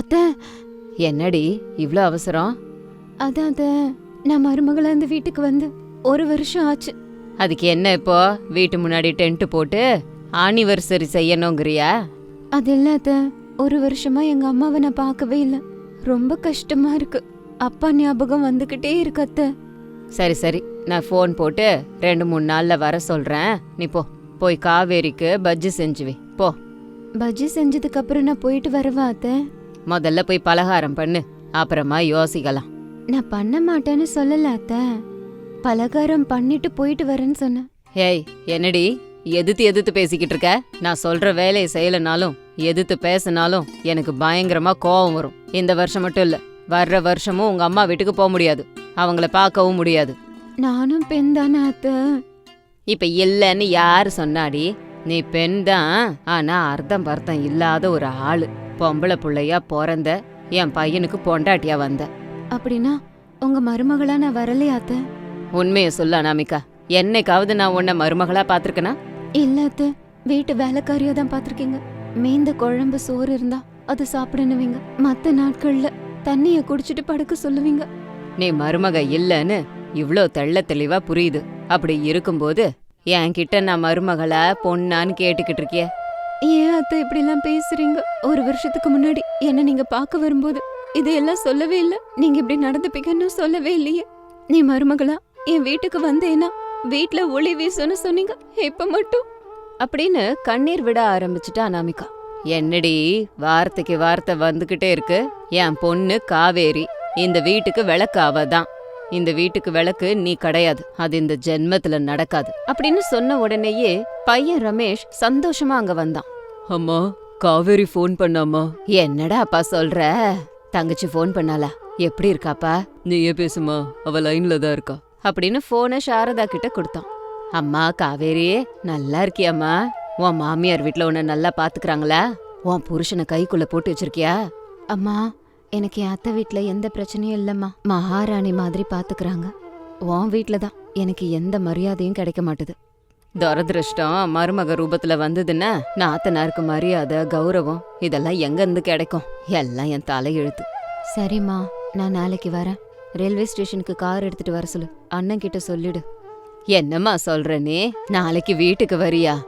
அத்த. என்னடி இவ்ளோ அவசரம்? அதான் அத்த நான் மருமகளா இந்த வீட்டுக்கு வந்து ஒரு வருஷம் ஆச்சு. அதுக்கு என்ன இப்போ? வீட்டு முன்னாடி டென்ட் போட்டு ஆனிவர்சரி செய்யணுங்கிறியா? அது இல்ல அத்த ஒரு வருஷமா எங்க அம்மாவை நான் பார்க்கவே இல்ல. ரொம்ப கஷ்டமா இருக்கு. அப்பா ஞாபகம் வந்துகிட்டே இருக்கு அத்த. சரி சரி. நான் ஃபோன் போட்டு ரெண்டு மூணு நாள்ல வர சொல்றேன். நீ போ. போய் காவேரிக்கு பஜ்ஜி செஞ்சு வை. போ. பஜ்ஜி செஞ்சதுக்கு அப்புறம் நான் போயிட்டு வரவா அத்த? முதல்ல போய் பலகாரம் பண்ணு அப்புறமா யோசிக்கலாம். நான் பண்ண மாட்டேன்னு சொல்லல அத்த. பலகாரம் பண்ணிட்டு போயிட்டு வரேன்னு சொன்னேன். ஏய் என்னடி? எதிர்த்து எதிர்த்து பேசிக்கிட்டு இருக்க? நான் சொல்ற வேலையை செய்யலனாலும் எதிர்த்து பேசினாலும் எனக்கு பயங்கரமா கோவம் வரும். இந்த வருஷம் மட்டும் இல்ல வர்ற வருஷமும் உங்க அம்மா வீட்டுக்கு போக முடியாது. அவங்கள பார்க்கவும் முடியாது. நானும் பெண் தானே அத்த. இப்ப இல்லைன்னு யாரு சொன்னாடி? நீ பெண் தான் ஆனா அர்த்தம் பர்த்தம் இல்லாத ஒரு ஆளு. பொம்பளை புள்ளையா பிறந்த என் பையனுக்கு பொண்டாட்டியா வந்த. அப்படின்னா உங்க மருமகளா நான் வரலையா அத்த? உண்மையை சொல்ல அனாமிகா. என்னைக்காவது நான் உன்னை மருமகளா பாத்திருக்கனா இல்ல அத்த. வீட்டு வேலைக்காரியா தான் பாத்திருக்கீங்க மீந்த குழம்பு சோறு இருந்தா அது சாப்பிடணுவீங்க. மத்த நாட்கள்ல தண்ணிய குடிச்சிட்டு படுக்க சொல்லுவீங்க. நீ மருமக இல்லைன்னு இவ்ளோ தெள்ள தெளிவா புரியுது. அப்படி இருக்கும்போது என்கிட்ட நான் மருமகளா பொண்ணான்னு கேட்டுக்கிட்டு இருக்கிய? ஏன் அத்தை இப்படி எல்லாம் பேசுறீங்க? ஒரு வருஷத்துக்கு முன்னாடி என்ன நீங்க பார்க்க வரும்போது இதையெல்லாம் சொல்லவே இல்ல. நீங்க இப்படி நடந்துப்பீங்கன்னு சொல்லவே இல்லையே. நீ மருமகளா என் வீட்டுக்கு வந்தேனா வீட்ல ஒளி வீசுன்னு சொன்னீங்க இப்ப மட்டும்? அப்படின்னு கண்ணீர் விட ஆரம்பிச்சுட்டா அனாமிகா. என்னடி வார்த்தைக்கு வார்த்தை வந்துகிட்டே இருக்கு. என் பொண்ணு காவேரி இந்த வீட்டுக்கு விளக்காவதான் தான் இந்த வீட்டுக்கு விளக்கு நீ கிடையாது. அது இந்த ஜென்மத்துல நடக்காது. அப்படின்னு சொன்ன உடனேயே பையன் ரமேஷ் சந்தோஷமா அங்க வந்தான். அம்மா காவேரி ஃபோன் பண்ணாமா என்னடா அப்பா சொல்ற? தங்கச்சி ஃபோன் பண்ணாளா? எப்படி இருக்காப்பா? நீயே பேசுமா அவ லைன்ல தான் இருக்கா. அப்படின்னு போனை சாரதா கிட்ட கொடுத்தான். அம்மா காவேரி நல்லா இருக்கியாம்மா? உன் மாமியார் வீட்ல உன்னை நல்லா பாத்துக்கறாங்களா? உன் புருஷனை கைக்குள்ள போட்டு வச்சிருக்கியா? அம்மா எனக்கு என் அத்தை வீட்ல எந்த பிரச்சனையும் இல்லம்மா. மகாராணி மாதிரி பாத்துக்கறாங்க. உன் வீட்ல தான். எனக்கு எந்த மரியாதையும் கிடைக்க மாட்டுது. துரதிருஷ்டம் மருமக ரூபத்துல வந்ததுன்னா நாத்தனாருக்கு மரியாதை கௌரவம் இதெல்லாம் எங்க இருந்து கிடைக்கும்? எல்லாம் என் தலையெழுத்து. சரிம்மா நான் நாளைக்கு வரேன். ரயில்வே ஸ்டேஷனுக்கு கார் எடுத்துட்டு வர சொல்லு. அண்ணன் கிட்ட சொல்லிடு. என்னம்மா சொல்ற நீ? நாளைக்கு வீட்டுக்கு வரியா?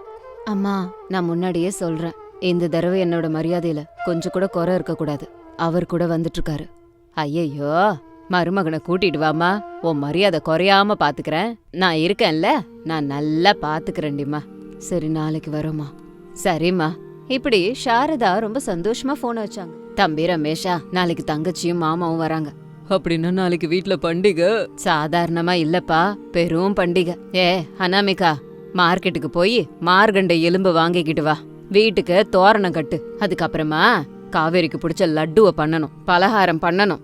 அம்மா நான் முன்னாடியே சொல்றேன். இந்த தடவை என்னோட மரியாதையில கொஞ்சம் கூட குறை இருக்க கூடாது அவர் கூட வந்துட்டு இருக்காரு ஐயையோ மருமகனை கூட்டிட்டு வாமா உன் மரியாதை குறையாம பாத்துக்கறேன். நான் இருக்கேன்ல நான் நல்லா பாத்துக்கறேன்டிம்மா சரி நாளைக்கு வரோம்மா. சரிம்மா. இப்படி சாரதா ரொம்ப சந்தோஷமா போன வச்சாங்க. தம்பி ரமேஷா நாளைக்கு தங்கச்சியும் மாமாவும் வராங்க. அப்படின்னா நாளைக்கு வீட்ல பண்டிகை. சாதாரணமா இல்லப்பா பெரும் பண்டிகை. ஏ அனாமிகா மார்க்கெட்டுக்கு போய் மார்கண்டை எலும்பு வாங்கிக்கிட்டு வா. வீட்டுக்கு தோரணம் கட்டு. அதுக்கப்புறமா காவேரிக்கு பிடிச்ச லட்டுவை பண்ணணும் பலகாரம் பண்ணணும்.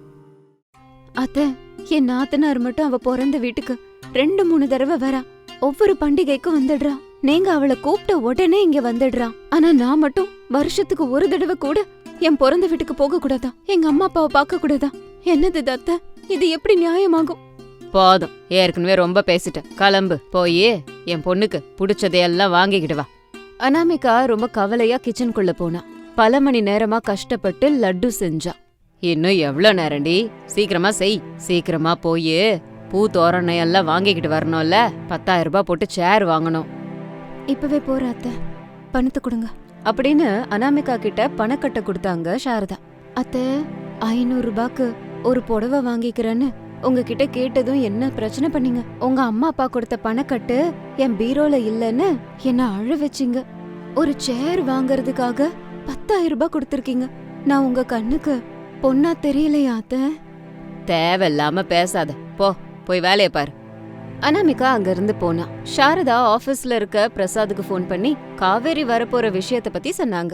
அத்த என் நாத்தனார் மட்டும் அவ பிறந்த வீட்டுக்கு ரெண்டு மூணு தடவை வரா. ஒவ்வொரு பண்டிகைக்கும் வந்துடுறா. நீங்க அவளை கூப்பிட்ட உடனே இங்க வந்துடுறா. ஆனா நான் மட்டும் வருஷத்துக்கு ஒரு தடவை கூட என் பிறந்த வீட்டுக்கு போக கூடாதா எங்க அம்மா அப்பாவை பார்க்க கூடாதா என்னது இது அத்தை? இது எப்படி நியாயமாகும்? போதும். ஏற்கனவே ரொம்ப பேசிட்டேன். கிளம்பு போய் என் பொண்ணுக்கு பிடிச்சதையெல்லாம் வாங்கிக்கிட்டு வா. அனாமிகா ரொம்ப கவலையா கிச்சனுக்குள்ள போனா. பல மணி நேரமா கஷ்டப்பட்டு லட்டு செஞ்சா. இன்னும் எவ்ளோ நேரம்டி? சீக்கிரமா செய். சீக்கிரமா போய் பூ தோரணம் எல்லாம் வாங்கிக்கிட்டு வரணும்ல. பத்தாயிரம் ரூபாய் போட்டு சேர் வாங்கணும். இப்பவே போற அத்தை. பணத்தை கொடுங்க. அப்படின்னு அனாமிகா கிட்ட பணக்கட்டை கொடுத்தாங்க சாரதா. அத்தை ஐநூறு ரூபாய்க்கு ஒரு புடவை வாங்கிக்கிறேன்னு உங்ககிட்ட கேட்டதும் என்ன பிரச்சனை பண்ணீங்க? உங்க அம்மா அப்பா கொடுத்த பணக்கட்டு என் பீரோல இல்லைன்னு என்ன அழ வச்சீங்க? ஒரு சேர் வாங்குறதுக்காக பத்தாயிரம் ரூபாய் கொடுத்துருக்கீங்க. நான் உங்க கண்ணுக்கு பொண்ணா தெரியலையா அத்தை தேவையில்லாம பேசாத. போ போய் வேலைய பாரு. அனாமிகா அங்க இருந்து போனா. சாரதா ஆபீஸ்ல இருக்க பிரசாத்துக்கு ஃபோன் பண்ணி காவேரி வரப்போற விஷயத்த பத்தி சொன்னாங்க.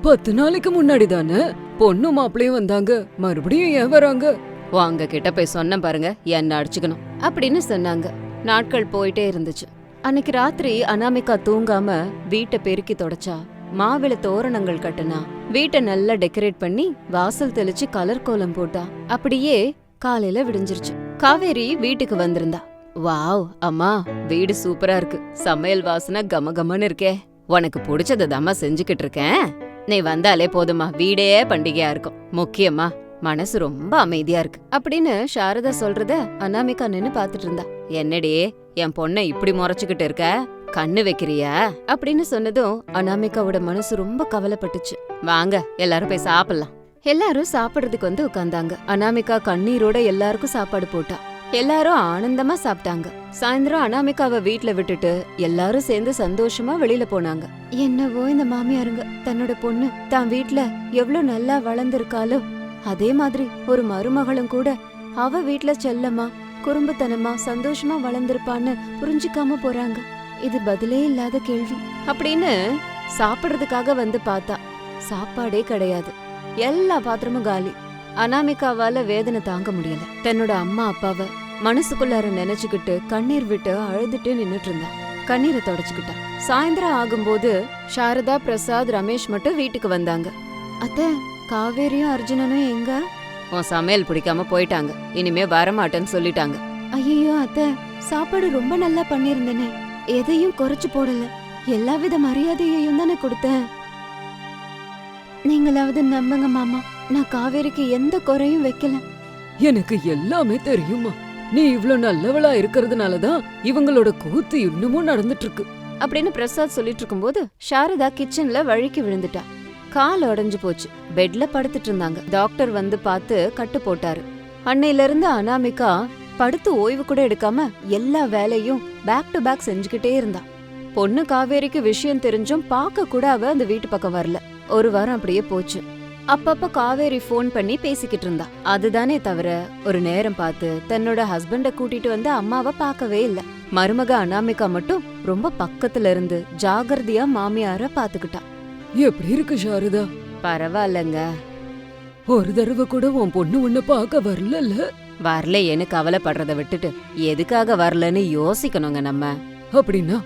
பத்து நாளைக்கு முன்னாடி தானே பொண்ணு மாப்பிளையும் வந்தாங்க. மறுபடியும் ஏன் வராங்க? உங்க கிட்ட போய் சொன்ன பாருங்க என்ன அடிச்சுக்கணும். அப்படின்னு சொன்னாங்க. நாட்கள் போயிட்டே இருந்துச்சு. அன்னைக்கு ராத்திரி அனாமிகா தூங்காம வீட்டை பெருக்கி தொடச்சா மாவிள தோரணங்கள் கட்டுனா வீட்டை நல்லா டெக்கரேட் பண்ணி வாசல் தெளிச்சு கலர் கோலம் போட்டா அப்படியே காலையில விடிஞ்சிருச்சு. காவேரி வீட்டுக்கு வந்திருந்தா. வாவ் அம்மா வீடு சூப்பரா இருக்கு. சமையல் வாசனை கம கமன்னு இருக்கே. உனக்கு பிடிச்சதை தாம்மா செஞ்சுக்கிட்டு இருக்கேன். நீ வந்தாலே போதுமா வீடே பண்டிகையா இருக்கும். முக்கியமா மனசு ரொம்ப அமைதியா இருக்கு. அப்படின்னு சாரதா சொல்றத அனாமிகா நின்னு பாத்துட்டு இருந்தா. என்னடி என் பொண்ணை இப்படி முறைச்சுக்கிட்டு இருக்க? கண்ணு வைக்கிறியா? அப்படின்னு சொன்னதும் அனாமிகாவோட மனசு ரொம்ப கவலைப்பட்டுச்சு. வாங்க எல்லாரும் போய் சாப்பிடலாம். எல்லாரும் சாப்பிடுறதுக்கு வந்து உட்கார்ந்தாங்க. அனாமிகா கண்ணீரோட எல்லாருக்கும் சாப்பாடு போட்டா. எல்லாரும் ஆனந்தமா சாப்பிட்டாங்க. சாயந்தரம் அனாமிகாவை வீட்ல விட்டுட்டு எல்லாரும் சேர்ந்து சந்தோஷமா வெளியில போனாங்க. என்னவோ இந்த மாமியாருங்க தன்னோட பொண்ணு. தான் வீட்ல எவ்ளோ நல்லா வளர்ந்திருக்காளோ அதே மாதிரி ஒரு மருமகளும் கூட அவ வீட்ல செல்லமா குறும்புத்தனமா சந்தோஷமா வளர்ந்திருப்பான்னு புரிஞ்சுக்காம போறாங்க. இது பதிலே இல்லாத கேள்வி. அப்படின்னு சாப்பிடுறதுக்காக வந்து பார்த்தா சாப்பாடே கிடையாது. எல்லா பாத்திரமும் காலி. அனாமிகாவால வேதனை தாங்க முடியல. தன்னோட அம்மா அப்பாவை மனசுக்குள்ளார நினைச்சுக்கிட்டு கண்ணீர் விட்டு அழுதுட்டு நின்னுட்டு இருந்தா. கண்ணீரை தொடச்சுக்கிட்டா. சாயந்தரம் ஆகும்போது சாரதா பிரசாத் ரமேஷ் மட்டும் வீட்டுக்கு வந்தாங்க. அத்த காவேரியும் அர்ஜுனனும் எங்க? உன் சமையல் பிடிக்காம போயிட்டாங்க. இனிமே வரமாட்டேன்னு சொல்லிட்டாங்க. ஐயோ அத்த சாப்பாடு ரொம்ப நல்லா பண்ணிருந்தேனே எதையும் குறைச்சு போடல. எல்லா வித மரியாதையையும் தானே கொடுத்தேன். நீங்களாவது நம்புங்க மாமா. நான் காவேரிக்கு எந்த குறையும் வைக்கல. எனக்கு எல்லாமே தெரியுமா? நீ இவ்ளோ நல்லவளா இருக்கறதுனால தான் இவங்களோட கூத்து இன்னமும் நடந்துட்டு இருக்கு அப்படின்னு பிரசாத் சொல்லிட்டு இருக்கும்போது சாரதா கிச்சன்ல வழுக்கி விழுந்துட்டா. கால் உடைஞ்சு போச்சு. பெட்ல படுத்துட்டு இருந்தாங்க. டாக்டர் வந்து பார்த்து கட்டு போட்டாரு. அன்னையில இருந்து அனாமிகா படுத்து ஓய்வு கூட எடுக்காம எல்லா வேலையும் பேக் டு பேக் செஞ்சுக்கிட்டே இருந்தா. பொண்ணு காவேரிக்கு விஷயம் தெரிஞ்சும் பார்க்க கூட அவ அந்த வீட்டு பக்கம் வரல. ஒரு வாரம் அப்படியே போச்சு. அப்பப்ப காவேரி ஃபோன் பண்ணி பேசிக்கிட்டு இருந்தா. அதுதானே தவிர ஒரு நேரம் பார்த்து தன்னோட ஹஸ்பண்ட கூட்டிட்டு வந்து அம்மாவை பார்க்கவே இல்ல. மருமக அனாமிகா மட்டும் ரொம்ப பக்கத்துல இருந்து ஜாகிரதையா மாமியார பாத்துக்கிட்டா எப்படி இருக்கு சாரதா? பரவாயில்லங்க. ஒரு தடவை கூட உன் பொண்ணு உன்னை பார்க்க வரலல்ல? வரலையேன்னு கவலைப்படுறத விட்டுட்டு எதுக்காக வரலன்னு யோசிக்கணுங்க நம்ம. அப்படின்னா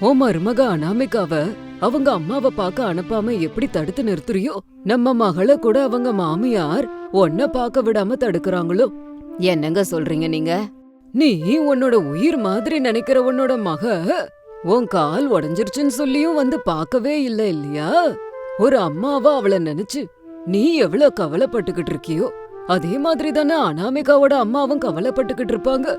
உன் மருமக அனாமிகாவ அவங்க அம்மாவை பார்க்க அனுப்பாம எப்படி தடுத்து நிறுத்துறியோ நம்ம மகளை கூட அவங்க மாமியார் உன்னை பார்க்க விடாம தடுக்கறாங்களோ? என்னங்க சொல்றீங்க நீங்க? நீ உன்னோட உயிர் மாதிரி நினைக்கிற உன்னோட மக உன் கால் உடைஞ்சிருச்சுன்னு சொல்லியும் வந்து பார்க்கவே இல்ல இல்லையா? ஒரு அம்மாவா அவள நினைச்சு நீ எவ்வளவு கவலைப்பட்டுக்கிட்டு இருக்கியோ? அதே மாதிரி தானே அனாமிகாவோட அம்மாவும் கவலைப்பட்டுக்கிட்டு இருப்பாங்க.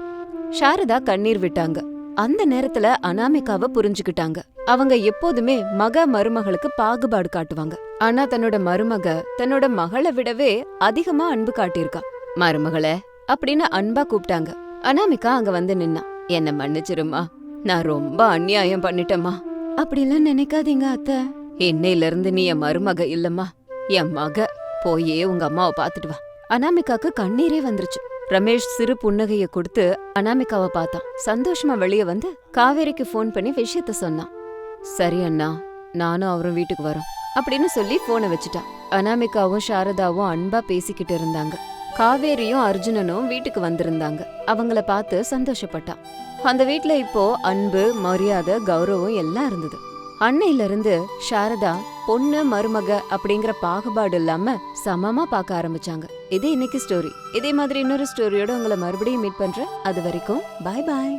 சாரதா கண்ணீர் விட்டாங்க. அந்த நேரத்துல அனாமிகாவை புரிஞ்சுக்கிட்டாங்க. அவங்க எப்போதுமே மக மருமகளுக்கு பாகுபாடு காட்டுவாங்க. ஆனா தன்னோட மருமக தன்னோட மகளை விடவே அதிகமா அன்பு காட்டியிருக்கா. மருமகளே அப்படின்னு அன்பா கூப்பிட்டாங்க. அனாமிகா அங்க வந்து நின்னா என்ன மன்னிச்சிருமா நான் ரொம்ப அநியாயம் பண்ணிட்டேம்மா. அப்படிலாம் நினைக்காதீங்க அத்தை. இன்னையில இருந்து நீ என் மருமக இல்லம்மா. என் மக போயே உங்க அம்மாவை பாத்துட்டு வா. அனாமிகாக்கு கண்ணீரே வந்துருச்சு. ரமேஷ் சிறு புன்னகைய கொடுத்து அனாமிகாவை பார்த்தான். சந்தோஷமா வெளியே வந்து காவேரிக்கு ஃபோன் பண்ணி விஷயத்த சொன்னான். சரி அண்ணா நானும் அவரும் வீட்டுக்கு வரோம் அப்படின்னு சொல்லி போனை வச்சுட்டான். அனாமிகாவும் சாரதாவும் அன்பா பேசிக்கிட்டு இருந்தாங்க. காவேரியும் அர்ஜுனனும் வீட்டுக்கு வந்திருந்தாங்க. அவங்கள பார்த்து சந்தோஷப்பட்டான். அந்த வீட்ல இப்போ அன்பு மரியாதை கௌரவம் எல்லாம் இருந்தது. அன்னையில இருந்து சாரதா பொண்ணு மருமக அப்படிங்கிற பாகுபாடு இல்லாம சமமா பார்க்க ஆரம்பிச்சாங்க. இது இன்னைக்கு ஸ்டோரி இதே மாதிரி இன்னொரு ஸ்டோரியோட உங்களை மறுபடியும் மீட் பண்றேன். அது வரைக்கும் பாய் பாய்